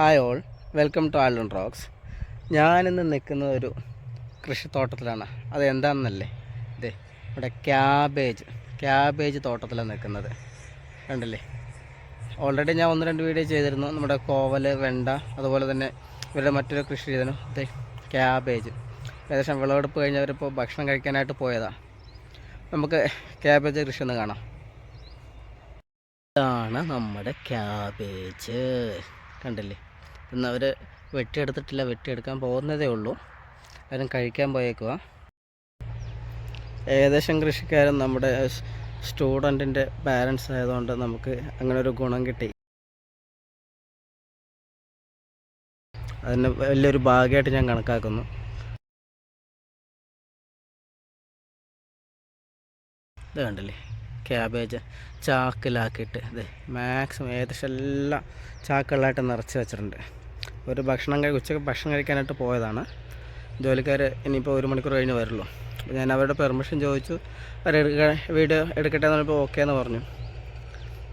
Hi all welcome to Aldon Rocks ഞാനിന്ന് നിൽക്കുന്ന ഒരു കൃഷിത്തോട്ടത്തിലാണ്. അത് എന്താണെന്നല്ലേ? ഇതേ ഇവിടെ ക്യാബേജ് ക്യാബേജ് തോട്ടത്തിലാണ് നിൽക്കുന്നത്. കണ്ടില്ലേ? ഓൾറെഡി ഞാൻ ഒന്ന് രണ്ട് വീഡിയോ ചെയ്തിരുന്നു. നമ്മുടെ കോവൽ വെണ്ട അതുപോലെ തന്നെ ഇവരുടെ മറ്റൊരു കൃഷി ചെയ്തിരുന്നു. ഇതേ ക്യാബേജ് ഏകദേശം വിളവെടുപ്പ് കഴിഞ്ഞവരിപ്പോൾ ഭക്ഷണം കഴിക്കാനായിട്ട് പോയതാണ് നമുക്ക് ക്യാബേജ് കൃഷി ഒന്ന് കാണാം. ഇതാണ് നമ്മുടെ ക്യാബേജ് കണ്ടില്ലേ? ഇന്ന് അവർ വെട്ടിയെടുത്തിട്ടില്ല വെട്ടിയെടുക്കാൻ പോകുന്നതേ ഉള്ളൂ. അവരും കഴിക്കാൻ പോയേക്കുക ഏകദേശം കൃഷിക്കാരൻ നമ്മുടെ സ്റ്റുഡന്റിന്റെ പാരൻസ് ആയതുകൊണ്ട് നമുക്ക് അങ്ങനെ ഒരു ഗുണം കിട്ടി. അതിന് വലിയൊരു ഭാഗ്യമായിട്ട് ഞാൻ കണക്കാക്കുന്നു. ഇത് കണ്ടില്ലേ? ക്യാബേജ് ചാക്കിലാക്കിയിട്ട്. ഇത് മാക്സിമം ഏകദേശം എല്ലാം ചാക്കുകളായിട്ട് നിറച്ച് വെച്ചിട്ടുണ്ട്. ഒരു ഭക്ഷണം കഴി ഉച്ചയ്ക്ക് ഭക്ഷണം കഴിക്കാനായിട്ട് പോയതാണ്. ജോലിക്കാർ ഇനിയിപ്പോൾ ഒരു മണിക്കൂർ കഴിഞ്ഞ് വരുള്ളൂ. അപ്പോൾ ഞാൻ അവരുടെ പെർമിഷൻ ചോദിച്ചു. അവർ വീഡിയോ എടുക്കട്ടെ എന്ന് പറഞ്ഞപ്പോൾ ഓക്കെ എന്ന് പറഞ്ഞു.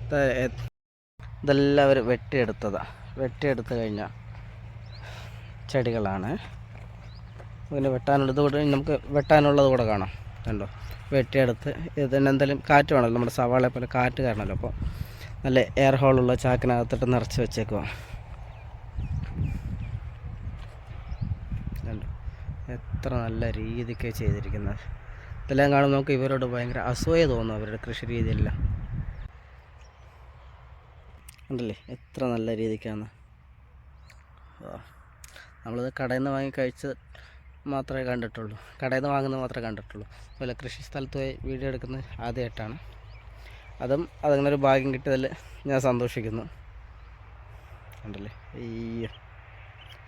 ഇത് ഇതെല്ലാം അവർ വെട്ടിയെടുത്തതാണ് വെട്ടിയെടുത്ത് കഴിഞ്ഞ ചെടികളാണ്. പിന്നെ വെട്ടാനുള്ളത് കൂടെ നമുക്ക് വെട്ടാനുള്ളത് കൂടെ കാണാം. കണ്ടോ? വെട്ടിയെടുത്ത് ഇതിന് എന്തെങ്കിലും കാറ്റ് വേണമല്ലോ. നമ്മുടെ സവാളയെ പോലെ കാറ്റ് കാരണമല്ലോ അപ്പോൾ നല്ല എയർ ഹോളുള്ള ചാക്കിനകത്തിട്ട് നിറച്ച് വെച്ചേക്കുക കണ്ടോ എത്ര നല്ല രീതിക്ക് ചെയ്തിരിക്കുന്നത് ഇതെല്ലാം കാണുമ്പോൾ നമുക്ക് ഇവരോട് ഭയങ്കര അസൂയ തോന്നും അവരുടെ കൃഷി രീതിയിലെല്ലാം ഉണ്ടല്ലേ എത്ര നല്ല രീതിക്കാണ്. നമ്മളിത് കടയിൽ നിന്ന് വാങ്ങി കഴിച്ച് മാത്രമേ കണ്ടിട്ടുള്ളൂ. കടയിൽ നിന്ന് വാങ്ങുന്നത് മാത്രമേ കണ്ടിട്ടുള്ളൂ. അതുപോലെ കൃഷി സ്ഥലത്ത് പോയി വീഡിയോ എടുക്കുന്നത് ആദ്യമായിട്ടാണ്. അതും അതങ്ങനെ ഒരു ഭാഗ്യം കിട്ടിയതിൽ ഞാൻ സന്തോഷിക്കുന്നു. ഉണ്ടല്ലേ ഈ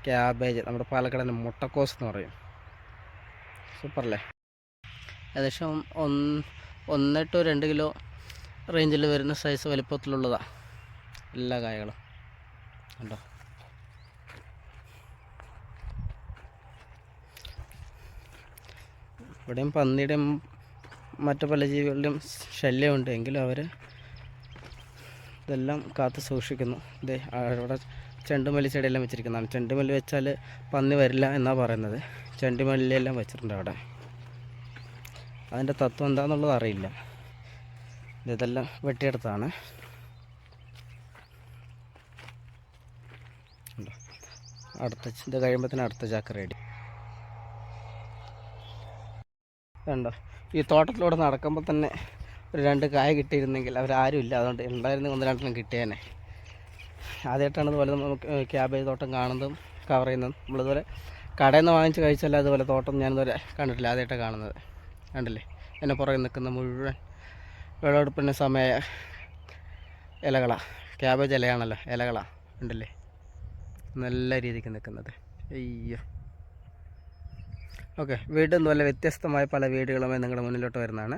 ക്യാബേജ് നമ്മുടെ പാലക്കാടിന്റെ മുട്ടക്കോസ് എന്ന് പറയും. സൂപ്പറല്ലേ? ഏകദേശം ഒന്ന് ഒന്ന് ടു രണ്ട് കിലോ റേഞ്ചിൽ വരുന്ന സൈസ് വലിപ്പത്തിലുള്ളതാണ് എല്ലാ കായകളും. കണ്ടോ? ഇവിടെയും പന്നിയുടെയും മറ്റു പല ജീവികളുടെയും ശല്യമുണ്ട്. എങ്കിലും അവർ ഇതെല്ലാം കാത്ത് സൂക്ഷിക്കുന്നു. ഇതേ അവിടെ ചെണ്ടുമല്ലി ചെടിയെല്ലാം വെച്ചിരിക്കുന്നതാണ്. ചെണ്ടുമല്ലി വെച്ചാൽ പന്നി വരില്ല എന്നാണ് പറയുന്നത്. ചെണ്ടുമല്ലിയെല്ലാം വെച്ചിട്ടുണ്ട് അവിടെ. അതിന്റെ തത്വം എന്താണെന്നുള്ളത് അറിയില്ല. ഇതെല്ലാം വെട്ടിയെടുത്താണ്. അടുത്ത ഇത് കഴിയുമ്പോഴത്തേനും അടുത്ത ചാക്ക് റെഡി കണ്ടോ? ഈ തോട്ടത്തിലൂടെ നടക്കുമ്പോൾ തന്നെ ഒരു രണ്ട് കായ കിട്ടിയിരുന്നെങ്കിൽ അവരാരും ഇല്ല. അതുകൊണ്ട് ഉണ്ടായിരുന്നെങ്കിൽ ഒന്ന് രണ്ടെണ്ണം കിട്ടിയേനെ. ആദ്യമായിട്ടാണ് ഇതുപോലെ നമുക്ക് ക്യാബേജ് തോട്ടം കാണുന്നതും കവർ ചെയ്യുന്നതും. നമ്മളിതുപോലെ കടയിൽ നിന്ന് വാങ്ങിച്ച് കഴിച്ചല്ല അതുപോലെ തോട്ടം ഞാനിതുവരെ കണ്ടിട്ടില്ല. ആദ്യമായിട്ടാണ് കാണുന്നത്. കണ്ടില്ലേ? എന്നെ പുറകെ നിൽക്കുന്ന മുഴുവൻ വിളവെടുപ്പിന് സമയ ഇലകളാണ് ക്യാബേജ് ഇലയാണല്ലോ ഇലകളാണ് ഉണ്ടല്ലേ നല്ല രീതിക്ക് നിൽക്കുന്നത്. അയ്യോ. ഓക്കെ വീണ്ടും നല്ല വ്യത്യസ്തമായ പല വീടുകളുമായി നിങ്ങളുടെ മുന്നിലോട്ട് വരുന്നതാണ്.